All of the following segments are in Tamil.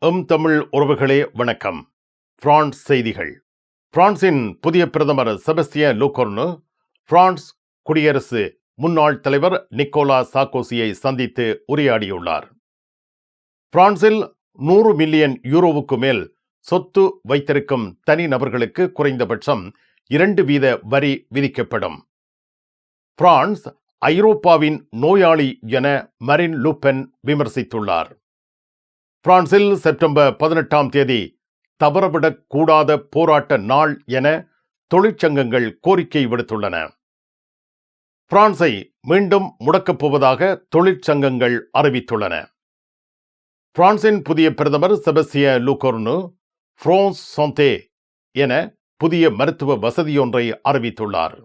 எம் தமிழ் உறவுகளே வணக்கம். பிரான்ஸ் செய்திகள். பிரான்சின் புதிய பிரதமர் செபஸ்திய லூகோர்னு பிரான்ஸ் குடியரசு முன்னாள் தலைவர் நிக்கோலா சாக்கோசியை சந்தித்து உரையாடியுள்ளார். பிரான்சில் நூறு மில்லியன் யூரோவுக்கு மேல் சொத்து வைத்திருக்கும் தனி நபர்களுக்கு குறைந்தபட்சம் இரண்டு வீத வரி விதிக்கப்படும். பிரான்ஸ் ஐரோப்பாவின் நோயாளி என மரின் லூப்பென் விமர்சித்துள்ளார். பிரான்சில் செப்டம்பர் பதினெட்டாம் தேதி தவறவிடக் கூடாத போராட்ட நாள் என தொழிற்சங்கங்கள் கோரிக்கை விடுத்துள்ளன. பிரான்சை மீண்டும் முடக்கப் போவதாக தொழிற்சங்கங்கள் அறிவித்துள்ளன. பிரான்சின் புதிய பிரதமர் செபஸ்திய லூகோர்னு ஃப்ரான்ஸ் சொந்தே என புதிய மருத்துவ வசதியொன்றை அறிவித்துள்ளார்.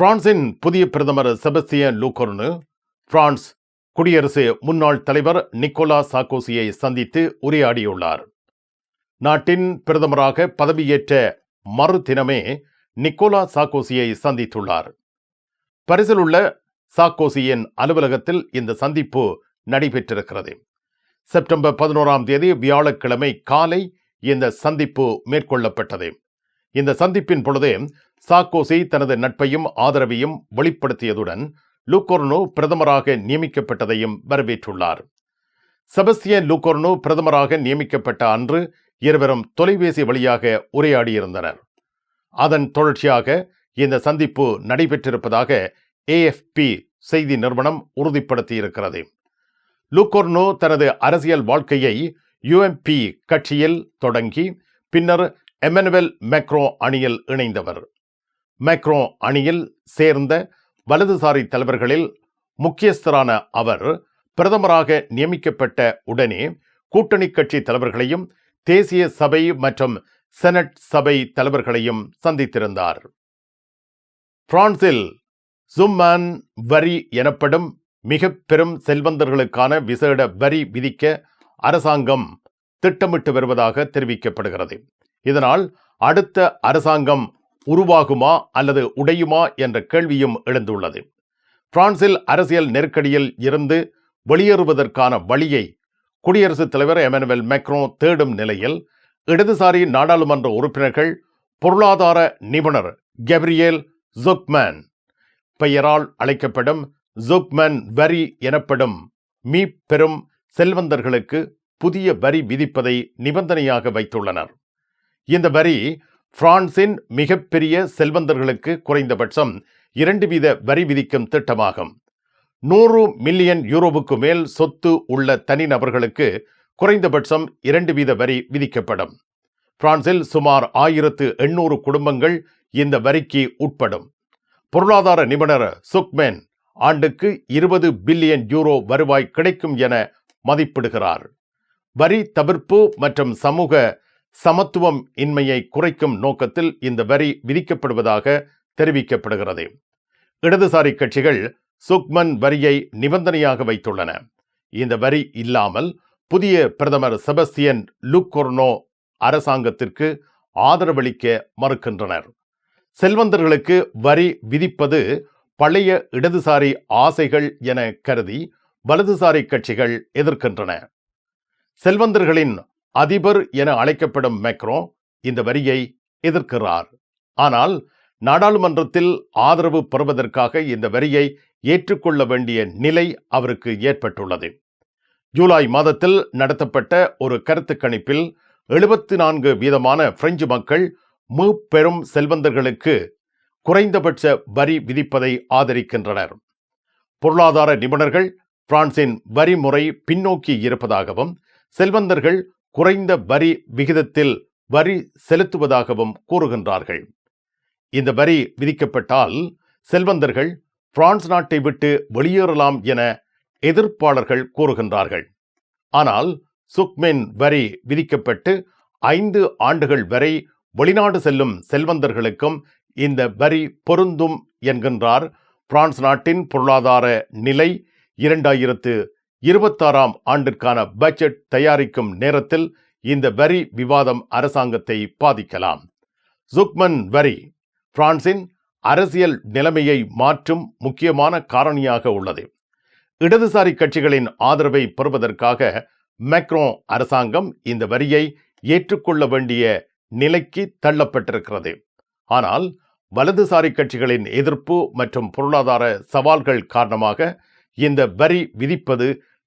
பிரான்சின் புதிய பிரதமர் செபஸ்தியன் லூகோர்னு பிரான்ஸ் குடியரசு முன்னாள் தலைவர் நிக்கோலா சாக்கோசியை சந்தித்து உரையாடியுள்ளார். நாட்டின் பிரதமராக பதவியேற்ற மறுதினமே நிக்கோலா சாக்கோசியை சந்தித்துள்ளார். பரிசில் உள்ள சாக்கோசியின் அலுவலகத்தில் இந்த சந்திப்பு நடைபெற்றிருக்கிறது. செப்டம்பர் பதினோராம் தேதி வியாழக்கிழமை காலை இந்த சந்திப்பு மேற்கொள்ளப்பட்டது. இந்த சந்திப்பின் பொழுது சாக்கோசி தனது நட்பையும் ஆதரவையும் வெளிப்படுத்தியதுடன் லூகோர்னோ பிரதமராக நியமிக்கப்பட்டதையும் வரவேற்றுள்ளார். செபஸ்தியன் லூகோர்னோ பிரதமராக நியமிக்கப்பட்ட அன்று இருவரும் தொலைபேசி வழியாக உரையாடியிருந்தனர். அதன் தொடர்ச்சியாக இந்த சந்திப்பு நடைபெற்றிருப்பதாக ஏஎஃப்பி செய்தி நிறுவனம் உறுதிப்படுத்தியிருக்கிறது. லூகோர்னோ தனது அரசியல் வாழ்க்கையை யுஎம்பி கட்சியில் தொடங்கி பின்னர் எமனுவல் மேக்ரோ அணியில் இணைந்தவர். மேக்ரோ அணியில் சேர்ந்த வலதுசாரி தலைவர்களில் முக்கியஸ்தரான அவர் பிரதமராக நியமிக்கப்பட்ட உடனே கூட்டணி கட்சி தலைவர்களையும் தேசிய சபை மற்றும் செனட் சபை தலைவர்களையும் சந்தித்திருந்தார். பிரான்சில் சும்மான் வரி எனப்படும் மிக பெரும் செல்வந்தர்களுக்கான விசேட வரி விதிக்க அரசாங்கம் திட்டமிட்டு வருவதாக தெரிவிக்கப்படுகிறது. இதனால் அடுத்த அரசாங்கம் உருவாகுமா அல்லது உடையுமா என்ற கேள்வியும் எழுந்துள்ளது. பிரான்சில் அரசியல் நெருக்கடியில் இருந்து வெளியேறுவதற்கான வழியை குடியரசுத் தலைவர் எமனுவல் மெக்ரோ தேடும் நிலையில் இடதுசாரி நாடாளுமன்ற உறுப்பினர்கள் பொருளாதார நிபுணர் கெப்ரியேல் ஜுக்மேன் பெயரால் அழைக்கப்படும் ஜுக்மேன் வரி எனப்படும் மீ பெரும் செல்வந்தர்களுக்கு புதிய வரி விதிப்பதை நிபந்தனையாக வைத்துள்ளனர். இந்த வரி பிரான்சின் மிகப்பெரிய செல்வந்தர்களுக்கு குறைந்தபட்சம் இரண்டு வீத வரி விதிக்கும் திட்டமாகும். நூறு மில்லியன் யூரோவுக்கு மேல் சொத்து உள்ள தனிநபர்களுக்கு குறைந்தபட்சம் இரண்டு வீத வரி விதிக்கப்படும். பிரான்சில் சுமார் ஆயிரத்து எண்ணூறு குடும்பங்கள் இந்த வரிக்கு உட்படும். பொருளாதார நிபுணர் சுக்மேன் ஆண்டுக்கு இருபது பில்லியன் யூரோ வருவாய் கிடைக்கும் என மதிப்பிடுகிறார். வரி தவிர்ப்பு மற்றும் சமூக சமத்துவம் இன்மையை குறைக்கும் நோக்கத்தில் இந்த வரி விதிக்கப்படுவதாக தெரிவிக்கப்படுகிறது. இடதுசாரி கட்சிகள் சுக்மன் வரியை நிபந்தனையாக வைத்துள்ளன. இந்த வரி இல்லாமல் புதிய பிரதமர் செபஸ்தியன் லுக்கொர்னோ அரசாங்கத்திற்கு ஆதரவளிக்க மறுக்கின்றனர். செல்வந்தர்களுக்கு வரி விதிப்பது பழைய இடதுசாரி ஆசைகள் என கருதி வலதுசாரி கட்சிகள் எதிர்க்கின்றன. செல்வந்தர்களின் அதிபர் என அழைக்கப்படும் மேக்ரோ இந்த வரியை எதிர்க்கிறார். ஆனால் நாடாளுமன்றத்தில் ஆதரவு பெறுவதற்காக இந்த வரியை ஏற்றுக்கொள்ள வேண்டிய நிலை அவருக்கு ஏற்பட்டுள்ளது. ஜூலை மாதத்தில் நடத்தப்பட்ட ஒரு கருத்து கணிப்பில் எழுபத்தி நான்கு வீதமான பிரெஞ்சு மக்கள் மு பெரும் செல்வந்தர்களுக்கு குறைந்தபட்ச வரி விதிப்பதை ஆதரிக்கின்றனர். பொருளாதார நிபுணர்கள் பிரான்சின் வரி முறை பின்னோக்கி இருப்பதாகவும் செல்வந்தர்கள் குறைந்த வரி விகிதத்தில் வரி செலுத்துவதாகவும் கூறுகின்றார்கள். இந்த வரி விதிக்கப்பட்டால் செல்வந்தர்கள் பிரான்ஸ் நாட்டை விட்டு வெளியேறலாம் என எதிர்ப்பாளர்கள் கூறுகின்றார்கள். ஆனால் சுக்மென் வரி விதிக்கப்பட்டு ஐந்து ஆண்டுகள் வரை வெளிநாடு செல்லும் செல்வந்தர்களுக்கும் இந்த வரி பொருந்தும் என்கின்றார் பிரான்ஸ் நாட்டின் பொருளாதார நிலை இரண்டாயிரத்து இருபத்தாறாம் ஆண்டிற்கான பட்ஜெட் தயாரிக்கும் நேரத்தில் இந்த வரி விவாதம் அரசாங்கத்தை பாதிக்கலாம். ஜுக்மன் வரி பிரான்சின் அரசியல் நிலைமையை மாற்றும் முக்கியமான காரணியாக உள்ளது. இடதுசாரி கட்சிகளின் ஆதரவை பெறுவதற்காக மேக்ரோ அரசாங்கம் இந்த வரியை ஏற்றுக்கொள்ள வேண்டிய நிலைக்கு தள்ளப்பட்டிருக்கிறது. ஆனால் வலதுசாரி கட்சிகளின் எதிர்ப்பு மற்றும் பொருளாதார சவால்கள் காரணமாக இந்த வரி விதிப்பது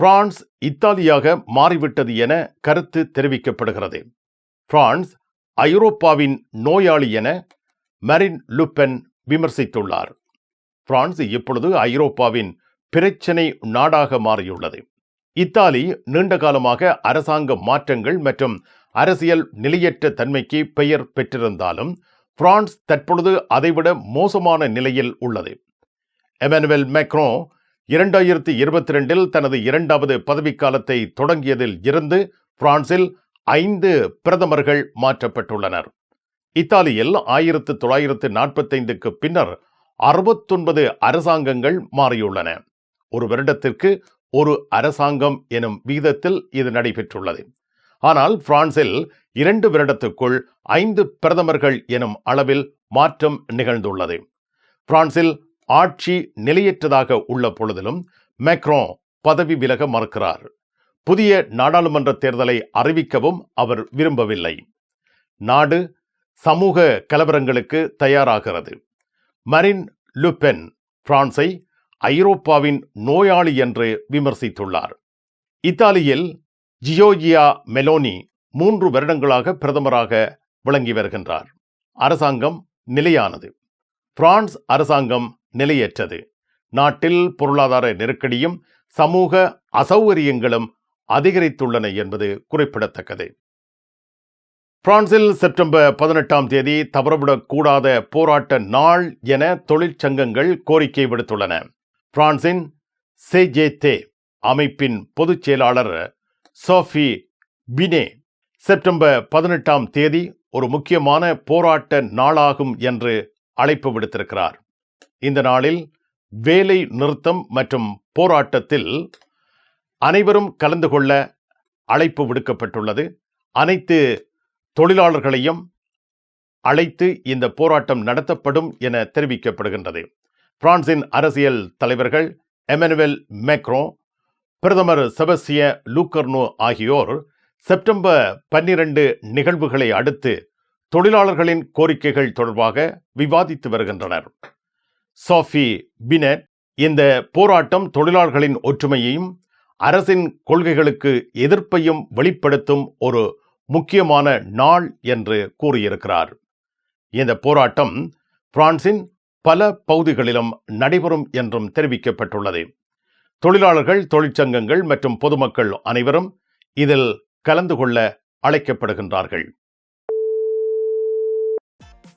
பிரான்ஸ் இத்தாலியாக மாறிவிட்டது என கருத்து தெரிவிக்கப்படுகிறது. பிரான்ஸ் ஐரோப்பாவின் நோயாளி என மரின் லுப்பென் விமர்சித்துள்ளார். பிரான்ஸ் இப்பொழுது ஐரோப்பாவின் பிரச்சினை நாடாக மாறியுள்ளது. இத்தாலி நீண்ட காலமாக அரசாங்க மாற்றங்கள் மற்றும் அரசியல் நிலையற்ற தன்மைக்கு பெயர் பெற்றிருந்தாலும் பிரான்ஸ் தற்பொழுது அதைவிட மோசமான நிலையில் உள்ளது. எமனுவல் மேக்ரோ இரண்டாயிரத்தி இருபத்தி ரெண்டில் தனது இரண்டாவது பதவிக்காலத்தை தொடங்கியதில் இருந்து பிரான்சில் ஐந்து பிரதமர்கள் மாற்றப்பட்டுள்ளனர். இத்தாலியில் ஆயிரத்து தொள்ளாயிரத்து நாற்பத்தைந்துக்கு பின்னர் அறுபத்தொன்பது அரசாங்கங்கள் மாறியுள்ளன. ஒரு வருடத்திற்கு ஒரு அரசாங்கம் எனும் விகிதத்தில் இது நடைபெற்றுள்ளது. ஆனால் பிரான்சில் இரண்டு வருடத்துக்குள் ஐந்து பிரதமர்கள் எனும் அளவில் மாற்றம் நிகழ்ந்துள்ளது. பிரான்சில் ஆட்சி நிலையற்றதாக உள்ள பொழுதிலும் மேக்ரோ பதவி விலக மறுக்கிறார். புதிய நாடாளுமன்ற தேர்தலை அறிவிக்கவும் அவர் விரும்பவில்லை. நாடு சமூக கலவரங்களுக்கு தயாராகிறது. மரின் லுபென் பிரான்சை ஐரோப்பாவின் நோயாளி என்று விமர்சித்துள்ளார். இத்தாலியில் ஜியோஜியா மெலோனி மூன்று வருடங்களாக பிரதமராக விளங்கி வருகின்றார். அரசாங்கம் நிலையானது. பிரான்ஸ் அரசாங்கம் நிலையற்றது. நாட்டில் பொருளாதார நெருக்கடியும் சமூக அசௌகரியங்களும் அதிகரித்துள்ளன என்பது குறிப்பிடத்தக்கது. பிரான்சில் செப்டம்பர் பதினெட்டாம் தேதி தவறவிடக்கூடாத போராட்ட நாள் என தொழிற்சங்கங்கள் கோரிக்கை விடுத்துள்ளன. பிரான்சின் செஜேதே அமைப்பின் பொதுச் செயலாளர் சோஃபி பினே செப்டம்பர் பதினெட்டாம் தேதி ஒரு முக்கியமான போராட்ட நாளாகும் என்று அழைப்பு விடுத்திருக்கிறார். இந்த நாளில் வேலை நிறுத்தம் மற்றும் போராட்டத்தில் அனைவரும் கலந்து கொள்ள அழைப்பு விடுக்கப்பட்டுள்ளது. அனைத்து தொழிலாளர்களையும் அழைத்து இந்த போராட்டம் நடத்தப்படும் என தெரிவிக்கப்படுகின்றது. பிரான்சின் அரசியல் தலைவர்கள் எமனுவல் மேக்ரோ பிரதமர் செபஸ்டிய லூக்கர்னோ ஆகியோர் செப்டம்பர் பன்னிரண்டு நிகழ்வுகளை அடுத்து தொழிலாளர்களின் கோரிக்கைகள் தொடர்பாக விவாதித்து வருகின்றனர். சோஃபி பினட் இந்த போராட்டம் தொழிலாளர்களின் ஒற்றுமையையும் அரசின் கொள்கைகளுக்கு எதிர்ப்பையும் வெளிப்படுத்தும் ஒரு முக்கியமான நாள் என்று கூறியிருக்கிறார். இந்த போராட்டம் பிரான்சின் பல பகுதிகளிலும் நடைபெறும் என்றும் தெரிவிக்கப்பட்டுள்ளது. தொழிலாளர்கள் தொழிற்சங்கங்கள் மற்றும் பொதுமக்கள் அனைவரும் இதில் கலந்து கொள்ள அழைக்கப்படுகின்றார்கள்.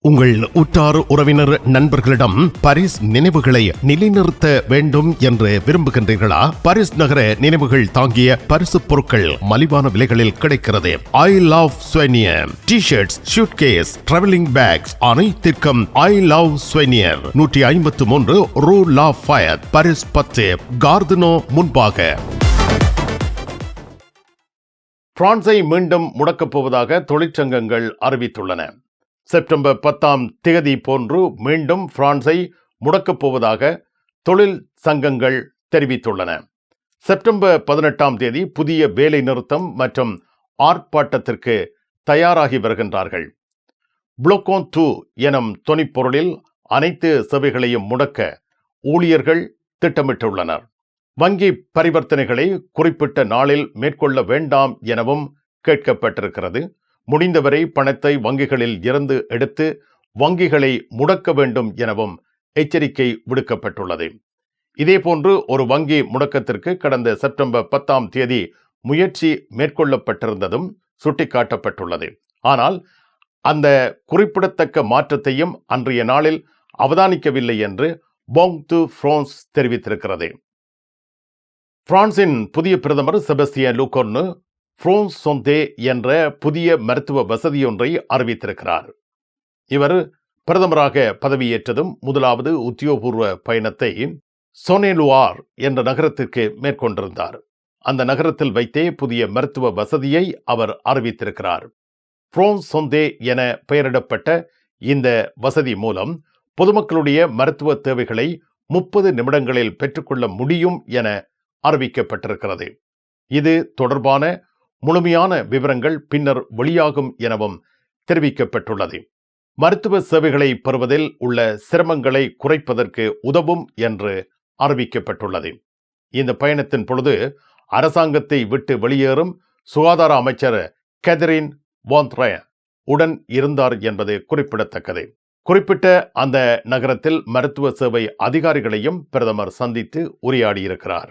உங்கள் உற்றார் உறவினர் நண்பர்களிடம் பரிஸ் நினைவுகளை நிலைநிறுத்த வேண்டும் என்று விரும்புகின்றீர்களா? பரிஸ் நகர நினைவுகள் தாங்கிய பரிசு பொருட்கள் மலிவான விலைகளில் கிடைக்கிறது. I love souvenir T shirts suitcase travelling bags அனைத்திற்கும் ஐ லவ் ஸ்வெனியர் நூற்றி ஐம்பத்து மூன்று ரூ லா ஃபயர் பரிஸ் பத்து கார்தனோ முன்பாக. பிரான்ஸை மீண்டும் முடக்கப் போவதாக தொழிற்சங்கங்கள் அறிவித்துள்ளன. செப்டம்பர் பத்தாம் திகதி போன்று மீண்டும் பிரான்ஸை முடக்கப் போவதாக தொழில் சங்கங்கள் தெரிவித்துள்ளன. செப்டம்பர் பதினெட்டாம் தேதி புதிய வேலை நிறுத்தம் மற்றும் ஆர்ப்பாட்டத்திற்கு தயாராகி வருகின்றார்கள். புளோகோன் டூ எனும் தொனிப்பொருளில் அனைத்து சேவைகளையும் முடக்க ஊழியர்கள் திட்டமிட்டுள்ளனர். வங்கி பரிவர்த்தனைகளை குறிப்பிட்ட நாளில் மேற்கொள்ள வேண்டாம் எனவும் கேட்கப்பட்டிருக்கிறது. முடிந்தவரை பணத்தை வங்கிகளில் இருந்து எடுத்து வங்கிகளை முடக்க வேண்டும் எனவும் எச்சரிக்கை விடுக்கப்பட்டுள்ளது. இதேபோன்று ஒரு வங்கி முடக்கத்திற்கு கடந்த செப்டம்பர் பத்தாம் தேதி முயற்சி மேற்கொள்ளப்பட்டிருந்ததும் சுட்டிக்காட்டப்பட்டுள்ளது. ஆனால் அந்த குறிப்பிடத்தக்க மாற்றத்தையும் அன்றைய நாளில் அவதானிக்கவில்லை என்று போங் டு பிரான்ஸ் தெரிவித்திருக்கிறது. பிரான்சின் புதிய பிரதமர் செபஸ்டியன் லூகோர்னு ஃப்ரோன்ஸ் சொந்தே என்ற புதிய மருத்துவ வசதியொன்றை அறிவித்திருக்கிறார். இவர் பிரதமராக பதவியேற்றதும் முதலாவது உத்தியோகபூர்வ பயணத்தை சோனேலுவார் என்ற நகரத்திற்கு மேற்கொண்டிருந்தார். அந்த நகரத்தில் வைத்தே புதிய மருத்துவ வசதியை அவர் அறிவித்திருக்கிறார். ஃப்ரோன் சொந்தே என பெயரிடப்பட்ட இந்த வசதி மூலம் பொதுமக்களுடைய மருத்துவ தேவைகளை முப்பது நிமிடங்களில் பெற்றுக்கொள்ள முடியும் என அறிவிக்கப்பட்டிருக்கிறது. இது தொடர்பான முழுமையான விவரங்கள் பின்னர் வெளியாகும் எனவும் தெரிவிக்கப்பட்டுள்ளது. மருத்துவ சேவைகளை பெறுவதில் உள்ள சிரமங்களை குறைப்பதற்கு உதவும் என்று அறிவிக்கப்பட்டுள்ளது. இந்த பயணத்தின் பொழுது அரசாங்கத்தை விட்டு வெளியேறும் சுகாதார அமைச்சர் கெதரின் வாந்த்ரே உடன் இருந்தார் என்பது குறிப்பிடத்தக்கது. குறிப்பிட்ட அந்த நகரத்தில் மருத்துவ சேவை அதிகாரிகளையும் பிரதமர் சந்தித்து உரையாடியிருக்கிறார்.